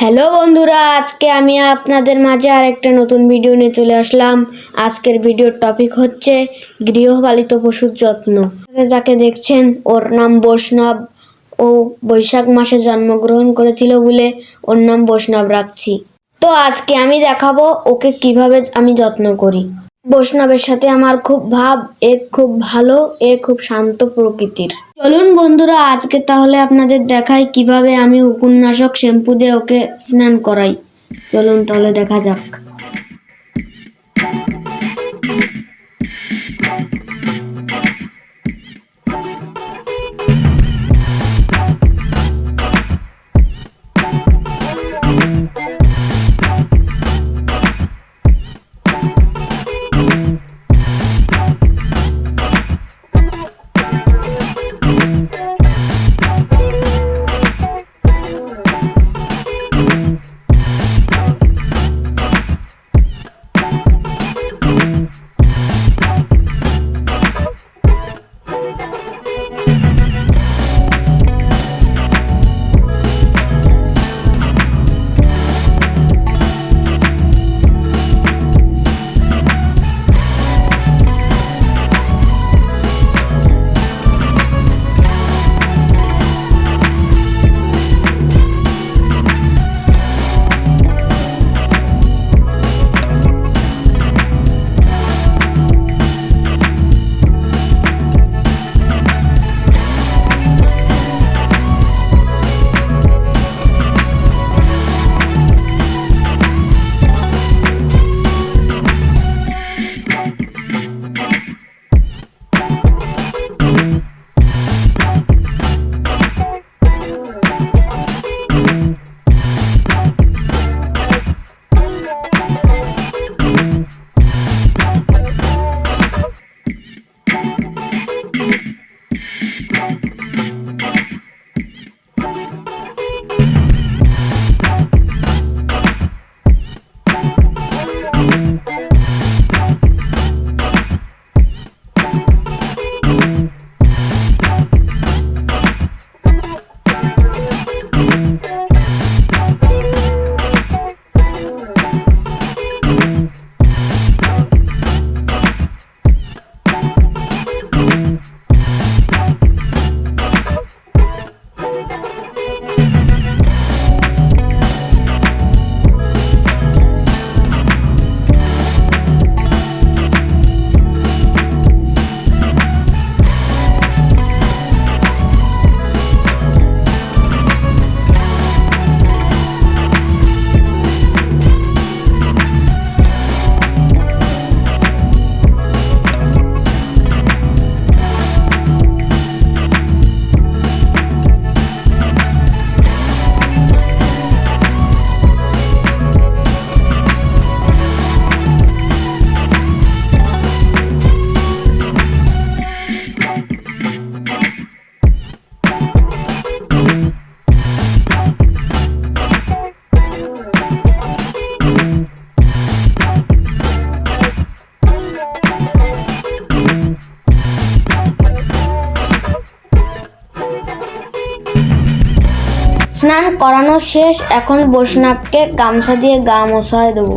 Hello বন্ধুরা, আজকে আমি আপনাদের মাঝে আরেকটা নতুন ভিডিও নিয়ে চলে আসলাম। আজকের ভিডিওর টপিক হচ্ছে গৃহপালিত পশুর যত্ন। যাকে দেখছেন, ওর নাম বৈষ্ণব। ও বৈশাখ মাসে জন্মগ্রহণ করেছিল বলে ওর নাম বৈষ্ণব রাখছি। তো আজকে আমি দেখাবো ওকে কীভাবে আমি যত্ন করি। বৈষ্ণবের সাথে আমার খুব ভাব, এ খুব ভালো, এ খুব শান্ত প্রকৃতির। চলুন বন্ধুরা, আজকে তাহলে আপনাদের দেখাই কীভাবে আমি উপন্যাসক শ্যাম্পু দিয়ে ওকে স্নান করাই। চলুন তাহলে দেখা যাক। স্নান করানো শেষ এখন বৈষ্ণবকে গামছা দিয়ে গা মশায় দেবো।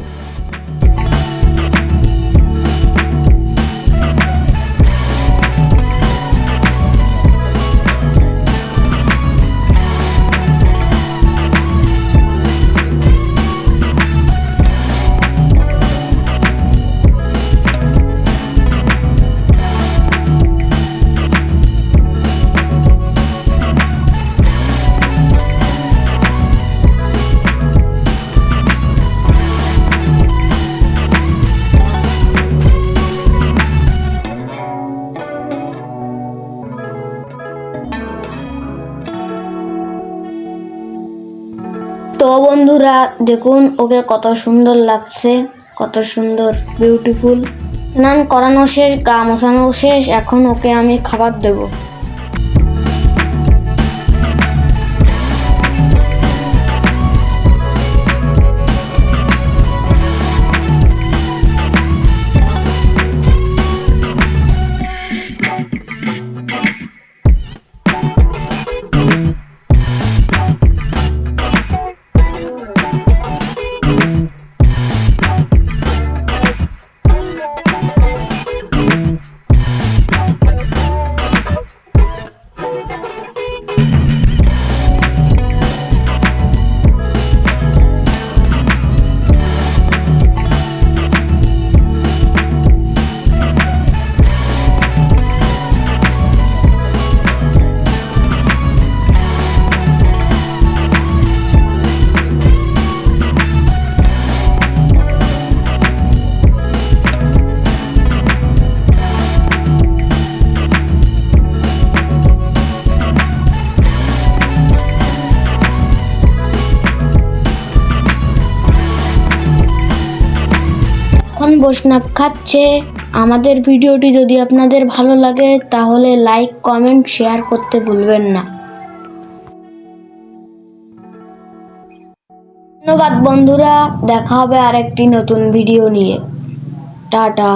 তো বন্ধুরা, দেখুন ওকে কত সুন্দর লাগছে, কত সুন্দর বিউটিফুল স্নান করানো শেষ, গা মশানো শেষ, এখন ওকে আমি খাবার দেবো। এখন বৈষ্ণব খাচ্ছে। আমাদের ভিডিওটি যদি আপনাদের ভালো লাগে, তাহলে লাইক কমেন্ট শেয়ার করতে ভুলবেন না। ধন্যবাদ বন্ধুরা, দেখা হবে আরেকটি নতুন ভিডিও নিয়ে। টাটা।